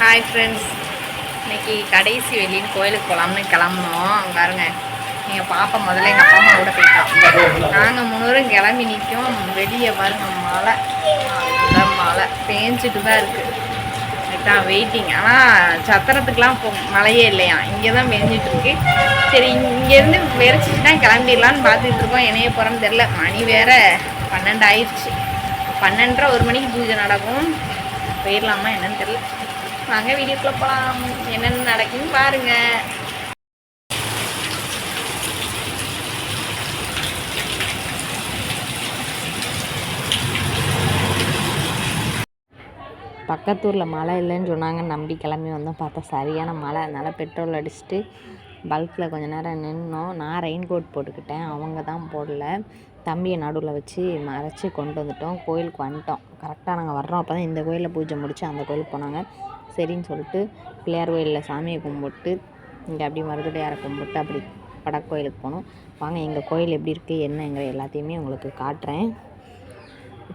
Hi friends இன்னைக்கு கடைசி வெளியில் கோயிலுக்கு போகலாம்னு கிளம்புனோம். பாருங்க. எங்கள் பாப்பா முதல்ல எங்கள் அப்பா அம்மா கூட போயிட்டோம் நாங்கள் முன்னூறும் கிளம்பி நிற்கும் வெளியே பாருங்க மழை. மழை பேஞ்சிட்டு தான் இருக்குது தான் வெயிட்டிங் ஆனால் சத்திரத்துக்கெலாம் போ மழையே இல்லையா? இங்கே தான் பெஞ்சிட்டு இருக்கு. சரி இங்கேருந்து விரைச்சிட்டு தான் கிளம்பிடலான்னு பார்த்துட்டு இருக்கோம். என்னைய போகிறோன்னு தெரில மணி வேற பன்னெண்டு ஆயிடுச்சு பன்னெண்டரை ஒரு மணிக்கு பூஜை நடக்கும். போயிடலாமா என்னன்னு தெரில வாங்க வீடியோக்குள்ள போகலாம் என்னென்ன நடக்குன்னு பாருங்க. பக்கத்தூரில் மழை இல்லைன்னு சொன்னாங்க. நம்பி கிளம்பி வந்தோம். பார்த்தா சரியான மழை. அதனால் பெட்ரோல் அடிச்சுட்டு பல்கில் கொஞ்சம் நேரம் நின்னோம். நான் ரெயின் கோட் போட்டுக்கிட்டேன். அவங்க தான் போடல. தம்பியை நடுவில் வச்சு மறைச்சி கொண்டு வந்துட்டோம். கோயிலுக்கு வந்துட்டோம். கரெக்டாக நாங்கள் வர்றோம். அப்போ தான் இந்த கோயிலில் பூஜை முடித்து அந்த கோயிலுக்கு போனாங்க. சரின்னு சொல்லிட்டு பிள்ளையார் கோயிலில் சாமியை கும்பிட்டு இங்கே அப்படி மருதுடையாரை கும்பிட்டு அப்படி வடக்கோயிலுக்கு போனோம். வாங்க எங்கள் கோயில் எப்படி இருக்குது என்னங்கிற எல்லாத்தையுமே உங்களுக்கு காட்டுறேன்.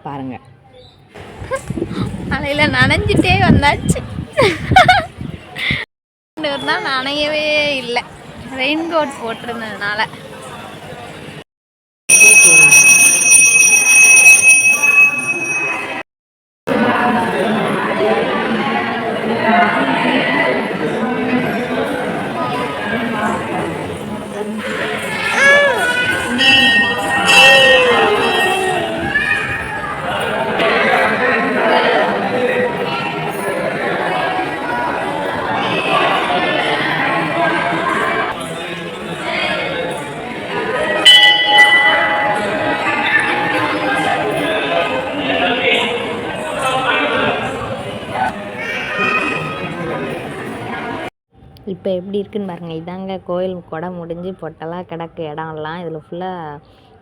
பாருங்கள் அலையில் நனைஞ்சிட்டே வந்தாச்சு. தான் நனையவே இல்லை. ரெயின் கோட் போட்டிருந்ததுனால. இப்போ எப்படி இருக்குன்னு பாருங்கள் இதாங்க கோயில். கொடை முடிஞ்சு பொட்டலாக கிடக்கு இடம்லாம். இதில் ஃபுல்லாக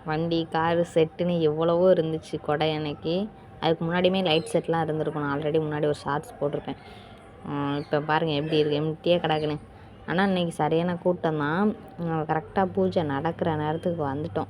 வண்டி காரு செட்டுன்னு எவ்வளவோ இருந்துச்சு கொடை அன்னைக்கு. அதுக்கு முன்னாடியுமே லைட் செட்லாம் இருந்திருக்கும் ஆல்ரெடி முன்னாடி ஒரு ஷார்ட்ஸ் போட்டிருப்பேன். இப்போ பாருங்கள் எப்படி இருக்குது எம்டியாக கிடக்குன்னு. ஆனால் இன்றைக்கி சரியான கூட்டம் தான். கரெக்டாக பூஜை நடக்கிற நேரத்துக்கு வந்துட்டோம்.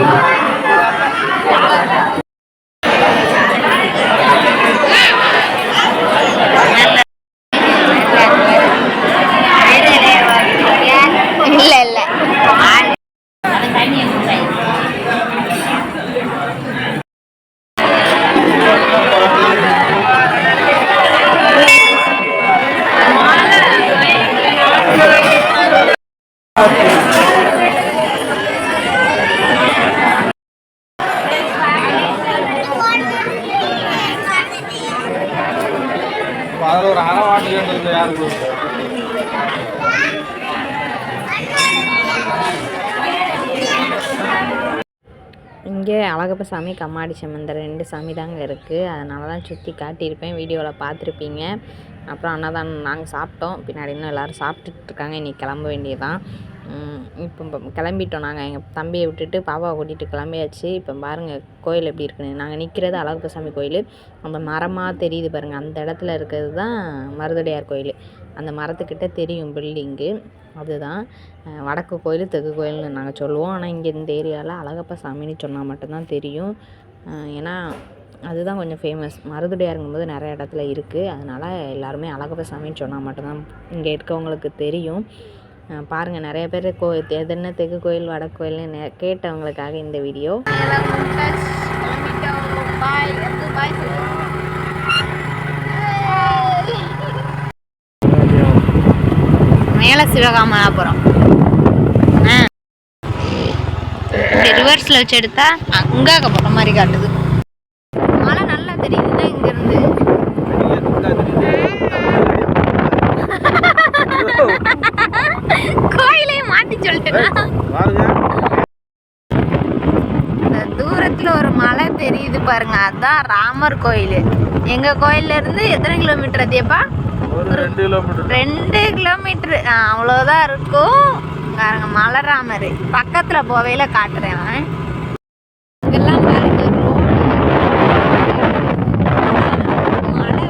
இங்கே அழகப்ப சாமி கம்மாடி சமந்தர் ரெண்டு சாமி தாங்க இருக்குது அதனால தான் சுற்றி காட்டியிருப்பேன். வீடியோவில் பார்த்துருப்பீங்க. அப்புறம் அன்னதானம் நாங்கள் சாப்பிட்டோம். பின்னாடி இன்னும் எல்லோரும் சாப்பிட்டுட்டு இருக்காங்க இன்றைக்கி கிளம்ப வேண்டியதான் இப்போ இப்போ கிளம்பிட்டோம் நாங்கள் எங்கள் தம்பியை விட்டுட்டு பாப்பாவை கூட்டிகிட்டு கிளம்பியாச்சு. இப்போ பாருங்கள் கோயில் எப்படி இருக்குன்னு. நாங்கள் நிற்கிறது அழகப்ப சாமி கோயில். அந்த மரமாக தெரியுது பாருங்கள் அந்த இடத்துல இருக்கிறது தான் மருதடையார் கோயில். அந்த மரத்துக்கிட்ட தெரியும் பில்டிங்கு அதுதான். வடக்கு கோயில் தெற்கு கோயில்னு நாங்கள் சொல்லுவோம். ஆனால் இங்கே இந்த ஏரியாவில் அழகப்பா சாமின்னு சொன்னால் மட்டும்தான் தெரியும். ஏன்னா அதுதான் கொஞ்சம் ஃபேமஸ் மருதுடையாருங்கும்போது நிறைய இடத்துல இருக்குது அதனால் எல்லாருமே அழகப்பா சாமின்னு சொன்னால் மட்டும்தான் இங்கே இருக்கவங்களுக்கு தெரியும். பாருங்கள் நிறைய பேர் கோ எதுன்னு தெற்கு கோயில் வடக்கு கோயில்னு நெ- கேட்டவங்களுக்காக இந்த வீடியோ. மேலே சிவகாமலாபுரம் இந்த ரிவர்ஸில் வச்சு எடுத்தால் அங்கே போகிற மாதிரி காட்டுது. மழை நல்லா தெரியுதுன்னா இங்கேருந்து கோயிலே மாட்டி சொல்லிட்டு தூரத்துல ஒரு மலை தெரியுது பாருங்க. அதான் ராமர் கோயில். எங்க எங்கள் கோயிலேருந்து எத்தனை கிலோமீட்டர் அதேப்பா ரெண்டு கிலோமீட்ரு அவ்வளோதான் இருக்கும் பாருங்க மலராமர் பக்கத்தில் போவையில காட்டுறேன். இதெல்லாம் பாருங்க. மழை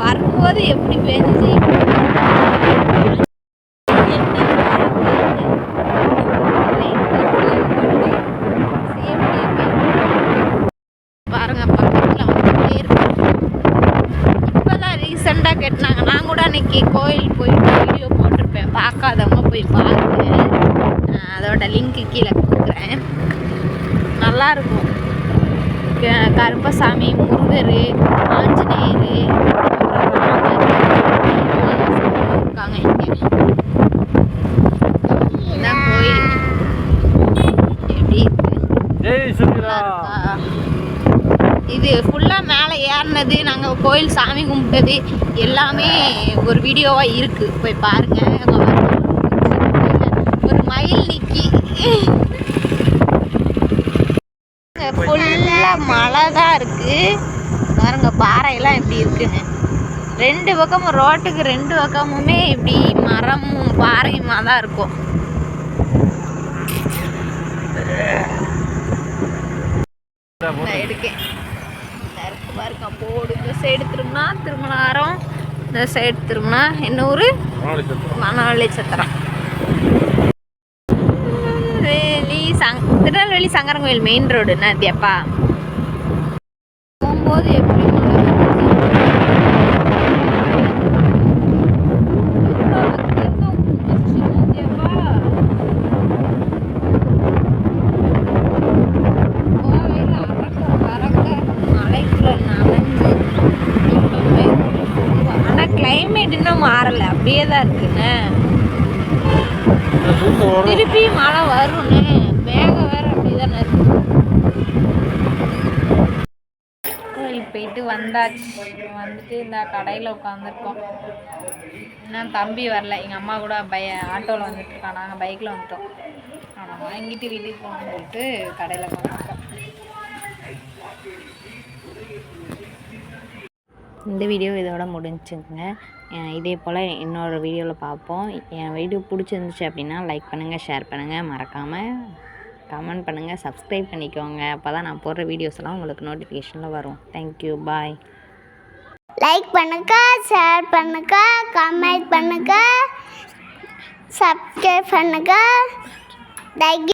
வரும்போது எப்படி பெஞ்சு பாருங்க பக்கத்தில் வந்துட்டே இருக்கு இப்போதான் ரீசெண்டாக கட்டினாங்க நான் கூட அன்னைக்கு கோயில் போயிட்டு வீடியோ போட்டிருப்பேன் பார்க்காதவங்க போய் பாருங்க. அதோட லிங்க்கு கீழே கொடுக்குறேன். நல்லா இருக்கும் க- கருப்பசாமி முருகர் ஆஞ்சநேயர் இருக்காங்க இங்கே. கோயில் எப்படி. இது ஃபுல்லாக மேலே ஏறினது நாங்கள் கோயில் சாமி கும்பிட்டது எல்லாமே ஒரு வீடியோவாக இருக்குது போய் பாருங்க. அங்க பாருங்க. ஒரு மயில் நிக்கி. ஃபுல்லாக மழை தான் இருக்குது பாருங்க பாறையெல்லாம் எப்படி இருக்குன்னு. ரெண்டு பக்கமும் ரோட்டுக்கு ரெண்டு பக்கமுமே இப்படி மரமும் பாறையுமா தான் இருக்கும் எடுக்கேன் இந்த இருக்கு பாருங்க போடு. இந்த சைடு திரும்பினா திருமணாரம் இந்த சைடு திரும்பினா என்ன ஊர் மணவள்ளி சத்திரம் திருநெல்வேலி சங் திருநெல்வேலி சங்கரங்கோயில் மெயின் ரோடு நாத்தியாப்பா போகும்போது எப்படி கிளைமேட் இன்னும் மாறலை அப்படியே தான் இருக்குண்ணே திருப்பி மழை அப்படி தானே கோயிலுக்கு போயிட்டு வந்தாச்சு. வந்துட்டு இந்த கடையில் உட்காந்துருக்கோம் இன்னும் தம்பி வரல. எங்கள் அம்மா கூட பய ஆட்டோவில் வந்துட்டுருக்கோம் நாங்கள் பைக்கில் வந்துட்டோம். ஆனால் வாங்கிட்டு வீட்டுக்கு போகணும்னு சொல்லிட்டு கடையில் உட்காந்துருக்கோம் இந்த வீடியோ இதோட முடிஞ்சுங்க இதே போல் இன்னொரு வீடியோவில் பார்ப்போம் என் வீடியோ பிடிச்சிருந்துச்சு அப்படின்னா லைக் பண்ணுங்கள் ஷேர் பண்ணுங்கள் மறக்காமல் கமெண்ட் பண்ணுங்கள் சப்ஸ்கிரைப் பண்ணிக்கோங்க. அப்போ தான் நான் போடுற வீடியோஸ் எல்லாம் உங்களுக்கு நோட்டிஃபிகேஷனில் வரும். தேங்க்யூ பாய் லைக் பண்ணுங்க ஷேர் பண்ணுங்க கமெண்ட் பண்ணுங்க சப்ஸ்கிரைப் பண்ணுங்க. Thank you